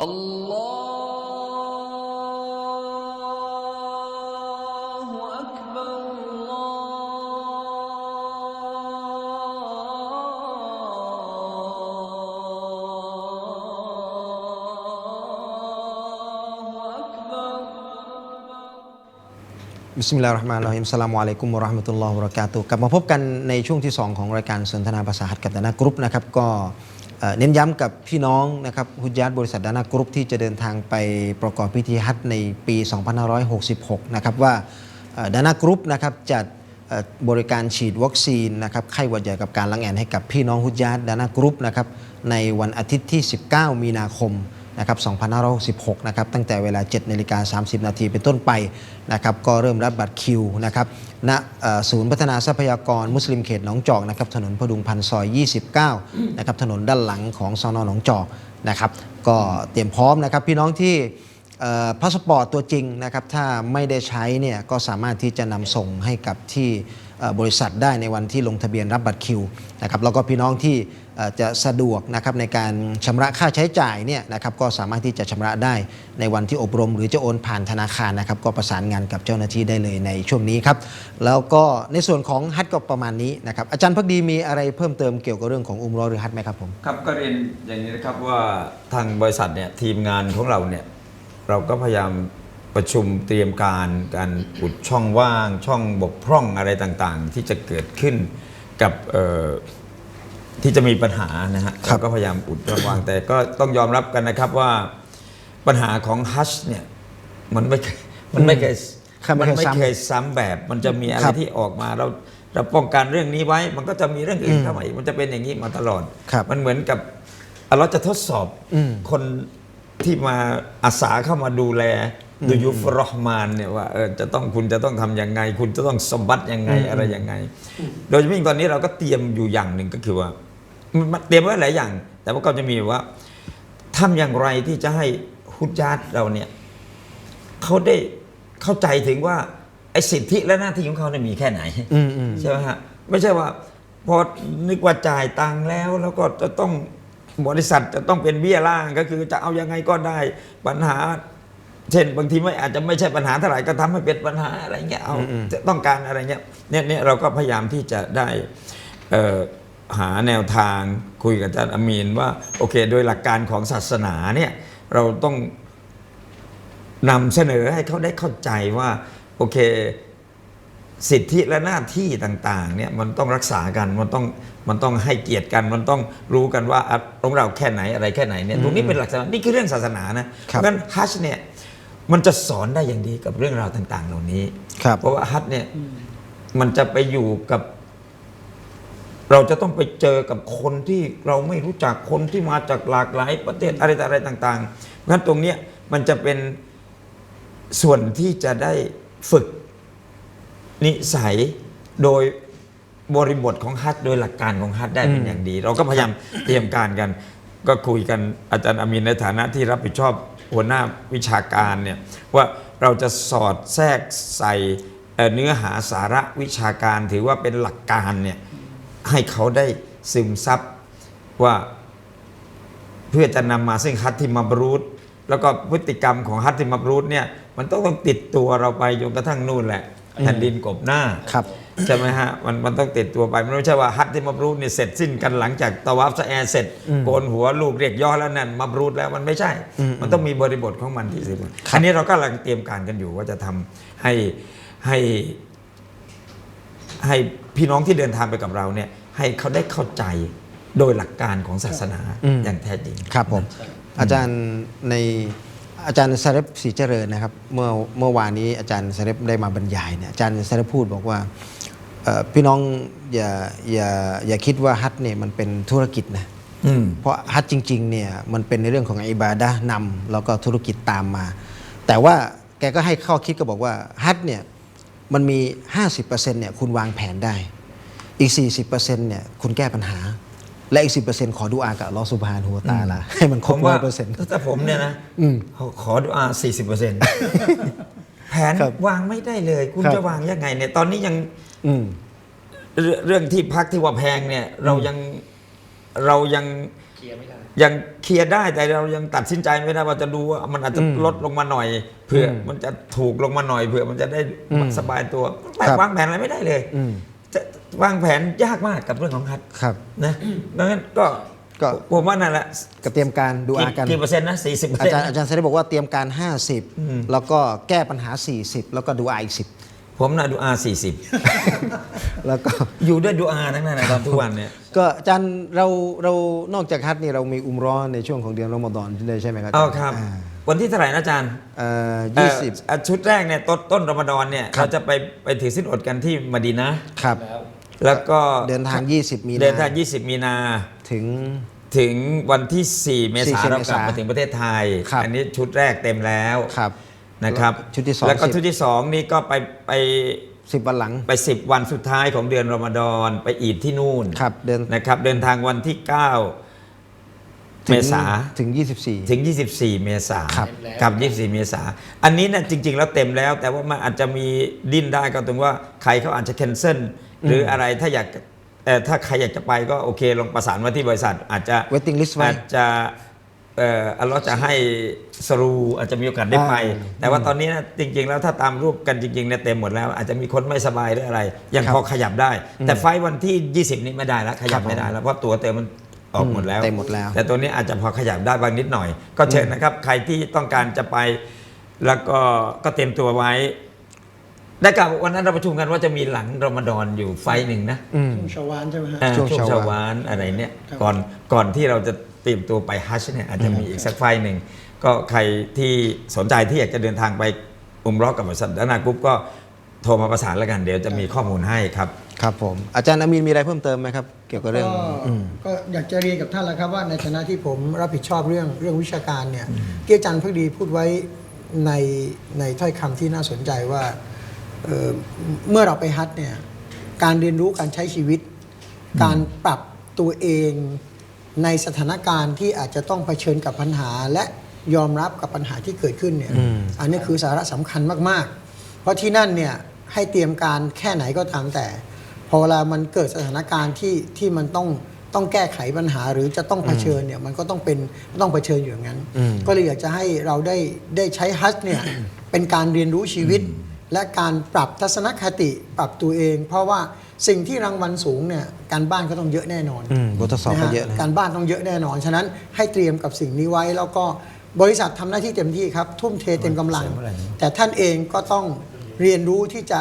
الله أكبر الله أكبر บิสมิลลาฮิรเราะห์มานิรเราะฮีมสลามุอะลัยกุมวะเราะห์มะตุลลอฮ์วะบะเราะกาตุฮ์กลับมาพบกันในช่วงที่ 2 ของรายการสนทนาภาษาฮัดกับดานากรุ๊ปนะครับก็ เน้นย้ำกับพี่น้องนะครับฮุจยัดบริษัทดานากรุ๊ปที่จะเดินทางไปประกอบพิธีฮัจในปี 2566 นะครับว่าดานากรุ๊ปนะครับจัดบริการฉีดวัคซีนนะครับไข้หวัดใหญ่กับการลังแอนให้กับพี่น้องฮุจยัดดานากรุ๊ปนะครับในวันอาทิตย์ที่ 19 มีนาคม นะครับ2566นะครับตั้งแต่เวลา7นาฬิกา30 นาทีเป็นต้นไปนะครับก็เริ่มรับบัตรคิวนะครับณศูนย์พัฒนาทรัพยากรมุสลิมเขตหนองจอกนะครับถนนพดุงพันธ์ซอย 29นะครับถนนด้านหลังของสอนอหนองจอกนะครับก็เตรียมพร้อมนะครับพี่น้องที่พาสปอร์ตตัวจริงนะครับถ้าไม่ได้ใช้เนี่ยก็สามารถที่จะนำส่งให้กับที่ บริษัทได้ในวันที่ลงทะเบียนรับบัตรคิวนะครับแล้วก็พี่น้องที่จะสะดวกนะครับในการชำระค่าใช้จ่ายเนี่ยนะครับก็สามารถที่จะชำระได้ในวันที่อบรม หรือจะโอนผ่านธนาคารนะครับก็ประสานงานกับเจ้าหน้าที่ได้เลยในช่วงนี้ครับแล้วก็ในส่วนของฮัทก็ประมาณนี้นะครับอาจารย์พักดีมีอะไรเพิ่มเติมเกี่ยวกับเรื่องของอุมรอหรือฮัทไหมครับผมครับก็เรียนอย่างนี้นะครับว่าทางบริษัทเนี่ยทีมงานของเราเนี่ยเราก็พยายาม ประชุมเตรียมการการอุดช่องว่าง ช่องบกพร่องอะไรต่างๆ ที่จะเกิดขึ้นกับเอ่อที่จะมีปัญหานะฮะครับเราก็พยายามอุดช่องว่าง แต่ก็ต้องยอมรับกันนะครับว่าปัญหาของฮัชเนี่ยมันไม่เคยมันไม่เคยครับไม่มันเคยไม่ซ้ำเคยซ้ำแบบ มันจะมีอะไรครับที่ออกมาเราเราป้องกันเรื่องนี้ไว้ มันก็จะมีเรื่องอื่นอืมเข้ามาอีกมันจะเป็นอย่างนี้มาตลอดครับมันเหมือนกับอะเราจะทดสอบอืมคนที่มาอาสาเข้ามาดูแล ดูยุฟรอห์มานเนี่ยว่าเออจะต้องคุณจะต้องทำยังไง คุณจะต้องสมบัติยังไงอะไรยังไง โดยเฉพาะยิ่งตอนนี้เราก็เตรียมอยู่อย่างหนึ่งก็คือว่ามันเตรียมไว้หลายอย่าง แต่ว่าก็จะมีว่าทำอย่างไรที่จะให้ฮุจญาตเราเนี่ยเขาได้เข้าใจถึงว่าไอ้สิทธิและหน้าที่ของเขาเนี่ยมีแค่ไหนอืมอืมใช่ไหมฮะไม่ใช่ว่าพอนึกว่าจ่ายตังค์แล้ว แล้วก็จะต้องบริษัทจะต้องเป็นเบี้ยล่างก็คือจะเอายังไงก็ได้ปัญหา เช่นบางทีไม่อาจจะไม่ใช่ปัญหาเท่าไหร่ก็ทำให้เป็นปัญหาอะไรเงี้ยเอาจะต้องการอะไรเงี้ยเนี่ยเนี่ยเราก็พยายามที่จะได้เอ่อหาแนวทางคุยกับอาจารย์อามีนว่าโอเค โดยหลักการของศาสนาเนี่ยเราต้องนำเสนอให้เขาได้เข้าใจว่าโอเคสิทธิและหน้าที่ต่างๆเนี่ยมันต้องรักษากันมันต้องมันต้องให้เกียรติกันมันต้องรู้กันว่าอะของเราแค่ไหนอะไรแค่ไหนเนี่ยตรงนี้เป็นหลักศาสนานี่คือเรื่องศาสนานะเพครับราะฉะนั้นฮัจญ์เนี่ย มันจะสอนได้อย่างดีกับเรื่องราวต่าง ๆ เหล่านี้ ครับ เพราะว่าฮัจญ์เนี่ยมันจะไปอยู่กับ เราจะต้องไปเจอกับคนที่เราไม่รู้จักคนที่มาจากหลากหลายประเทศอะไรต่ออะไรต่างๆเพราะฉะนั้นตรงเนี้ยมันจะเป็นส่วนที่จะได้ฝึกนิสัยโดยบริบทของฮัทโดยหลักการของฮัทได้เป็นอย่างดี เราก็พยายามเตรียมการกัน ก็คุยกันอาจารย์อามีนในฐานะที่รับผิดชอบ หัวหน้าวิชาการเนี่ยว่าเราจะสอดแทรกใส่เนื้อหาสาระวิชาการถือว่าเป็นหลักการเนี่ยให้เขาได้ซึมซับว่าเพื่อจะนำมาซึ่งฮัตติมาบรูตแล้วก็พฤติกรรมของฮัตติมาบรูตเนี่ยมันต้องต้องติดตัวเราไปจนกระทั่งนู่นแหละแผ่นดินกบหน้าครับ ใช่ไหมฮะมันมันต้องติดตัวไปมันไม่ใช่ว่าฮัตติมาบรูตเนี่ยเสร็จสิ้นกันหลังจากตะวัฟสะแอร์เสร็จโกนหัวลูกเรียกย่อแล้วนั่นมาบรูตแล้วมันไม่ใช่ มันต้องมีบริบทของมันที่สุดอันนี้เราก็กำลังเตรียมการกันอยู่ว่าจะทำให้ให้ให้พี่น้องที่เดินทางไปกับเราเนี่ย ให้เขาได้เข้าใจโดยหลักการของศาสนาอืมอย่างแท้จริงครับผมอาจารย์ใน อาจารย์สารบศรีเจริญนะครับเมื่อเมื่อวานนี้อาจารย์สารบได้มาบรรยายเนี่ยอาจารย์สารบพูดบอกว่าเอ่อพี่น้องอย่าอย่าอย่าคิดว่าฮัทเนี่ยมันเป็นธุรกิจนะอืมเพราะฮัทจริงๆเนี่ยมันเป็นในเรื่องของอิบาดะห์นำแล้วก็ธุรกิจตามมา แต่ว่าแกก็ให้ข้อคิดก็บอกว่าฮัทเนี่ยมันมี 50%เนี่ยคุณวางแผนได้ อีก 40%เนี่ยคุณแก้ปัญหา และอีก 10%ขอดูอากับอัลลอฮฺสุบฮานะฮูวะตะอาลาให้มันครบร้อยเปอร์เซ็นต์ถ้าผมเนี่ยนะอืมขอขอดูอาสี่สิบเปอร์เซ็นต์แผนครับวางไม่ได้เลย คุณครับจะวางยังไงเนี่ยตอนนี้ยังอืมเรื่องเรื่องที่พักที่ว่าแพงเนี่ย เรายังเรายังลียร์ไม่ได้ยังเคลียร์ได้แต่เรายังตัดสินใจไม่ได้ว่าจะดูว่ามันอาจจะอืมลดลงมาหน่อยเผื่ออมมันจะถูกลงมาหน่อยเผื่อมันจะได้อืมสบายตัวครับวางแผนอะไรไม่ได้เลยอืมจะ วางแผนยากมากกับเรื่องของฮัทครับ นะดังนั้นก็ก็ ผมว่านั่นแหละก็เตรียมการดูอากันกี่เปอร์เซ็นต์นะสี่สิบเปอร์อาเซ็นจารย์ต์อาจารย์เสด็จบอกว่าเตรียมการ50 แล้วก็แก้ปัญหา 40 แล้วก็ดูอาอีกผมน่ะดูอาสี่สิบ10 แล้วก็ อยู่ด้วยดูอาทั้งนั้นนะตอนทุกวันเนี่ย ก็อาจารย์เราเรานอกจากฮัทนี่เรามีอุมเร้อนในช่วงของเดือนรอมฎอนด้วยใช่ไหมครับเอาครับอ่าวันที่เท่าไหร่นะอาจารย์เอ่อเอ่ยี่อสิบอะชุดแรกเนี่ยต้นต้นรอมฎอนเนี่ยครับ เราจะไปไปถือสิ้นอดกันที่มะดีนะห์ครับ แล้ว แล้วก็เดินทาง 20 มีนาเดินทาง 20 มีนาถึง ถึงวันที่ 4 เมษายน4เรากลับเมษามาถึงประเทศไทยครับอันี้ชุดแรกเต็มแล้วครับนะครับชุดที่สองแล้วก็สิบชุดที่2นี่ก็ไปไป10วันหลังไป 10 วันสุดท้ายของเดือนรอมฎอนไปอีดที่นู่นครับเดินนะครับเดินทางวันที่9ถึ เมงษาถึง 24 ถึง 24 เมษาครับ กับ 24 เมษาอันนี้นะจริง ๆ แล้วเต็มแล้ว แต่ว่ามันอาจจะมีดิ้นได้ก็ตรงว่าใครเขาอาจจะ cancel หรืออะไรถ้าอยากเอ่อถ้าใครอยากจะไปก็โอเคลองประสานมาที่บริษัท อาจจะ waiting list ไว้อาจจะเอ่ออัลเลอฮ์จะให้สรูอาจจะมีโอกาสได้ไปอ่าแต่ว่าตอนนี้นะจริง ๆ แล้วถ้าตามรูปกันจริงๆเนี่ยเต็มหมดแล้ว อาจจะมีคนไม่สบายหรืออะไร ยังครับพอขยับได้อืมแต่ไฟล์วันที่ 20 นี้ไม่ได้แล้วขยับครับผมไม่ได้แล้วเพราะตัวเต็มมัน ออกหมดแล้ว เต็มหมดแล้ว แต่ตัวนี้อาจจะพอขยับได้บางนิดหน่อย ก็เชิญนะครับ ใครที่ต้องการจะไป แล้วก็ก็เตรียมตัวไว้ ได้กล่าววันนั้นเราประชุมกันว่าจะมีหลังรอมฎอนอยู่ไฟล์หนึ่งนะอืม ช่วงชาวานใช่ไหมฮะ อ่าช่วงช่วงชาวชาวาลวานอะไรเนี่ยครับ ก่อนก่อนที่เราจะเตรียมตัวไปฮัจญ์เนี่ยอาจจะมีอีกสักไฟล์หนึ่งก็ใครที่สนใจที่อยากจะเดินทางไปอุมเรอกับบริษัทดานากรุ๊ปก็ โทรมาประสานแล้วกันเดี๋ยวจะมีข้อมูลให้ครับ ครับผม อาจารย์อามีนมีอะไรเพิ่มเติมไหมครับ เกี่ยวกับเรื่องก็อืม ก็อยากจะเรียนกับท่านแล้วครับว่าในฐานะที่ผมรับผิดชอบเรื่องเรื่องวิชาการเนี่ยที่อาจารย์พักดีพูดไว้ในในถ้อยคำที่น่าสนใจว่าเอ่อเมื่อเราไปฮัทเนี่ยการเรียนรู้การใช้ชีวิต การปรับตัวเองในสถานการณ์ที่อาจจะต้องเผชิญกับปัญหา และยอมรับกับปัญหาที่เกิดขึ้นเนี่ยอืมอันนี้คือสาระสำคัญมากๆ เพราะที่นั่นเนี่ย ให้เตรียมการแค่ไหนก็ตามแต่ พอเวลามันเกิดสถานการณ์ที่ที่มันต้องต้องแก้ไขปัญหาหรือจะต้องเผชิญเนี่ยมันก็ต้องเป็นต้องเผชิญอยู่อย่างนั้นอืมก็เลยอยากจะให้เราได้ได้ใช้ฮัจญ์เนี่ยเป็นการเรียนรู้ชีวิต และการปรับทัศนคติปรับตัวเอง เพราะว่าสิ่งที่รางวัลสูงเนี่ยการบ้านก็ต้องเยอะแน่นอนอืมบททดสอบก็เยอะนนะฮการบ้านต้องเยอะแน่นอน ฉะนั้นให้เตรียมกับสิ่งนี้ไว้แล้วก็บริษัททำหน้าที่เต็มที่ครับ ทุ่มเทเต็มกำลัง แต่ท่านเองก็ต้อง เรียนรู้ที่จะ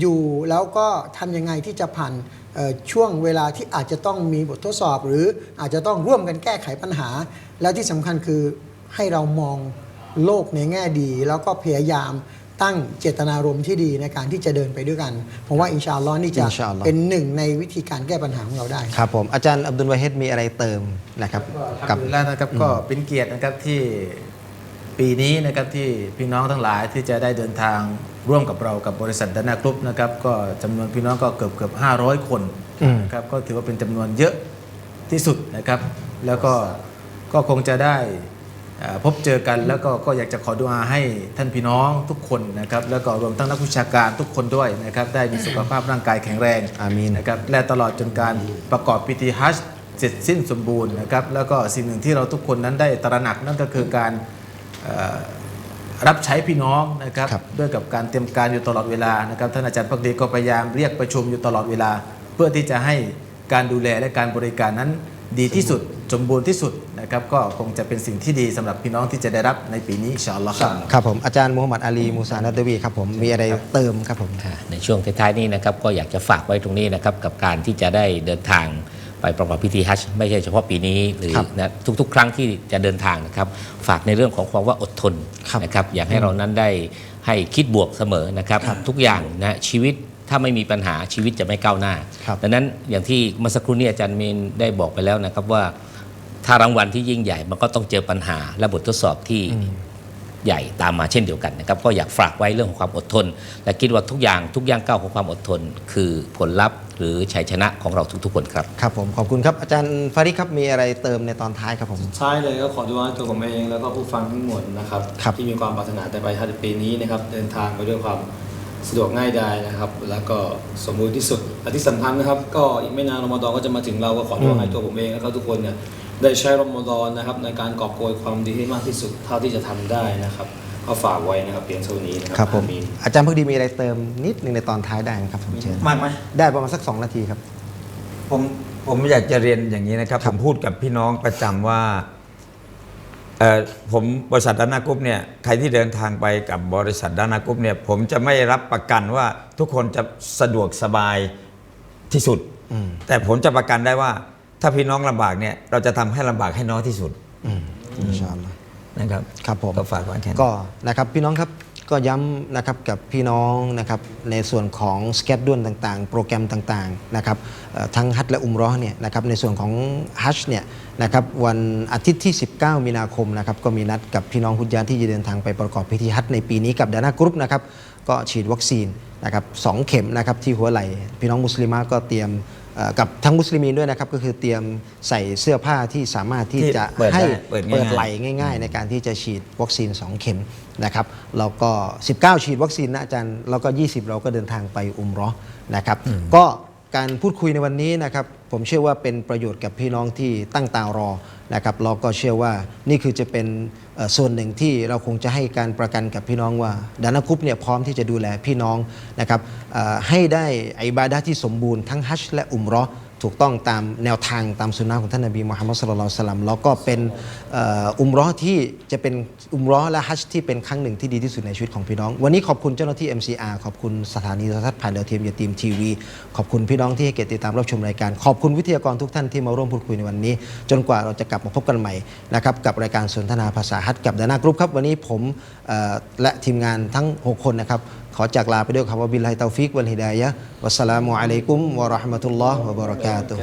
อยู่แล้วก็ทำยังไงที่จะผ่านเอ่อช่วงเวลาที่อาจจะต้องมีบททดสอบ หรืออาจจะต้องร่วมกันแก้ไขปัญหา แล้วที่สำคัญคือให้เรามองโลกในแง่ดี แล้วก็พยายามตั้งเจตนารมณ์ที่ดีในการที่จะเดินไปด้วยกัน ผมว่าอินชาอัลลอฮ์นี่จะอินชาอัลลอฮ์เป็นหนึ่งในวิธีการแก้ปัญหาของเราได้ ครับผมอาจารย์อับดุลวาเฮดมีอะไรเติมนะครับกักับบแล้วนะครับก็เป็นเกียรตินะครับที่ ปีนี้นะครับที่พี่น้องทั้งหลายที่จะได้เดินทางร่วมกับเรากับบริษัทดานากรุ๊ปนะครับก็จำนวนพี่น้องก็เกือบเกือบ500 คนอืมนะครับก็ถือว่าเป็นจำนวนเยอะที่สุดนะครับแล้วก็ก็คงจะได้เอ่อพบเจอกันแล้วก็ก็อยากจะขอดุอาให้ท่านพี่น้องทุกคนนะครับแล้วก็รวมทั้งนักวิชาการทุกคนด้วยนะครับได้มีสุขภาพร่างกายแข็งแรงอามีนนะครับและตลอดจนการประกอบพิธีฮัจญ์เสร็จสิ้นสมบูรณ์นะครับแล้วก็สิ่งหนึ่งที่เราทุกคนนั้นได้ตระหนักนั่นก็คือการเอ่อ รับใช้พี่น้องนะครับครับด้วยกับการเตรียมการอยู่ตลอดเวลานะครับท่านอาจารย์พักดีก็พยายามเรียกประชุมอยู่ตลอดเวลา เพื่อที่จะให้การดูแลและการบริการนั้นดีที่สุดสมบูรณ์ที่สุดนะครับก็คงจะเป็นสิ่งที่ดีสำหรับพี่น้องที่จะได้รับในปีนี้อินชาอัลลอฮ์ครับครับผมอาจารย์มูฮัมหมัดอาลีมูซานัตวีครับผมมีอะไรเติมครับผมอ่าในช่วงท้ายๆนี้นะครับก็อยากจะฝากไว้ตรงนี้นะครับกับการที่จะได้เดินทาง ไปประกอบพิธีฮัจญ์ไม่ใช่เฉพาะปีนี้หรือครับนะทุกๆ ครั้งที่จะเดินทางนะครับ ฝากในเรื่องของความว่าอดทนครับนะครับอยากให้เรานั้นได้ให้คิดบวกเสมอนะครับทุกอย่างนะชีวิตถ้าไม่มีปัญหาชีวิตจะไม่ก้าวหน้าครับดังนั้นอย่างที่เมื่อสักครู่นี้อาจารย์เมนได้บอกไปแล้วนะครับว่าถ้ารางวัลที่ยิ่งใหญ่มันก็ต้องเจอปัญหาและบททดสอบที่ใหญ่ตามมาเช่นเดียวกันนะครับก็อยากฝากไว้เรื่องของความอดทน และคิดว่าทุกอย่างทุกย่างก้าวของความอดทน คือผลลัพธ์ หรือชัยชนะของเราทุกๆ คนครับ ครับผมขอบคุณครับอาจารย์ฟาริกครับมีอะไรเติมในตอนท้ายครับผมท้ายเลยก็ขอดูว่าตัวผมเองแล้วก็ผู้ฟังทั้งหมดนะครับครับ ที่มีความปรารถนาแต่ไปฮัจญ์ปีนี้นะครับเดินทางไปด้วยความสะดวกง่ายดายนะครับ แล้วก็สมบูรณ์ที่สุดและที่สำคัญนะครับก็อีกไม่นานรอมฎอนก็จะมาถึงเราก็ขอดูว่าให้ตัวผมเองแล้วก็ทุกคนเนี่ยได้ใช้รอมฎอนนะครับในการกอบโกยความดีให้มากที่สุดเท่าที่จะทำได้นะครับ ก็ฝากไว้นะครับเพียงเท่านี้นะครัครับผมอามีนอาจารย์พักดีมีอะไรเติมนิดนึงในตอนท้ายได้ไหมครับผมเชิญมากไหมได้ประมาณสักสองนาทีครับ ผมผมอยากจะเรียนอย่างนี้นะครับ ผมพูดกับพี่น้องประจำว่าเอ่อผมบริษัทดานากรุ๊ปเนี่ยใครที่เดินทางไปกับบริษัทดานากรุ๊ปเนี่ยผมจะไม่รับประกันว่าทุกคนจะสะดวกสบายที่สุด อืมแต่ผมจะประกันได้ว่า ถ้าพี่น้องลำบากเนี่ยเราจะทำให้ลำบากให้น้อยที่สุด อืมอินชาอัลลอฮ์ นะครับครับผมก็ฝากไว้แค่นี้ก็นะครับพี่น้องครับก็ย้ำนะครับกับพี่น้องนะครับในส่วนของสเกจด้วนต่างๆ โปรแกรมต่างๆนะครับเอ่อทั้งฮัจญ์และอุมเรอห์เนี่ยนะครับในส่วนของฮัจญ์เนี่ยนะครับวันอาทิตย์ที่ 19 มีนาคมนะครับก็มีนัดกับพี่น้องฮุจญาที่จะเดินทางไปประกอบพิธีฮัจญ์ในปีนี้กับดานากรุ๊ปนะครับก็ฉีดวัคซีนนะครับสองเข็มนะครับที่หัวไหล่พี่น้องมุสลิมะก็เตรียมเอ่อ กับทั้งมุสลิมีนด้วยนะครับ ก็คือเตรียมใส่เสื้อผ้าที่สามารถที่ที่จะเปิดได้ให้เปิดง่ายๆ เปิดไหล่ง่าย ๆ ในการที่จะฉีดวัคซีน 2 เข็มนะครับแล้วก็ 19 ฉีดวัคซีนนะอาจารย์แล้วก็ 20 เราก็เดินทางไปอุมเรอนะครับ ก็การพูดคุยในวันนี้นะครับ ผมเชื่อว่าเป็นประโยชน์กับพี่น้องที่ตั้งตารอนะครับเราก็เชื่อว่านี่คือจะเป็นเอ่อ ส่วนหนึ่งที่เราคงจะให้การประกันกับพี่น้องว่าดานาคุปเนี่ยพร้อมที่จะดูแลพี่น้องนะครับให้ได้อิบาดะที่สมบูรณ์ทั้งฮัจญ์และอุมรอ ถูกต้องตามแนวทางตามสุนนะของท่านนบีมุฮัมมัดสุลลัลลอฮุอะลัยฮิวะสัลลัมแล้วก็เป็นอุมเรอที่จะเป็นอุมเรอและฮัจที่เป็นครั้งหนึ่งที่ดีที่สุดในชีวิตของพี่น้อง วันนี้ขอบคุณเจ้าหน้าที่ MCR ขอบคุณสถานีโทรทัศน์ผ่านดาวเทียมยาตีมทีวี ขอบคุณพี่น้องที่ให้เกียรติติดตามรับชมรายการ ขอบคุณวิทยากรทุกท่านที่มาร่วมพูดคุยในวันนี้ จนกว่าเราจะกลับมาพบกันใหม่นะครับกับรายการสนทนาภาษาฮัจกับดานากรุ๊ปครับวันนี้ผมและทีมงานทั้งหกคนนะครับ ขอจากลาไปด้วยคำว่าบิลไลตาฟิกวันฮิดายะวัสสลามุอะลัยกุมวะราะห์มะตุลลอฮ์วะบะเราะกาตุฮ์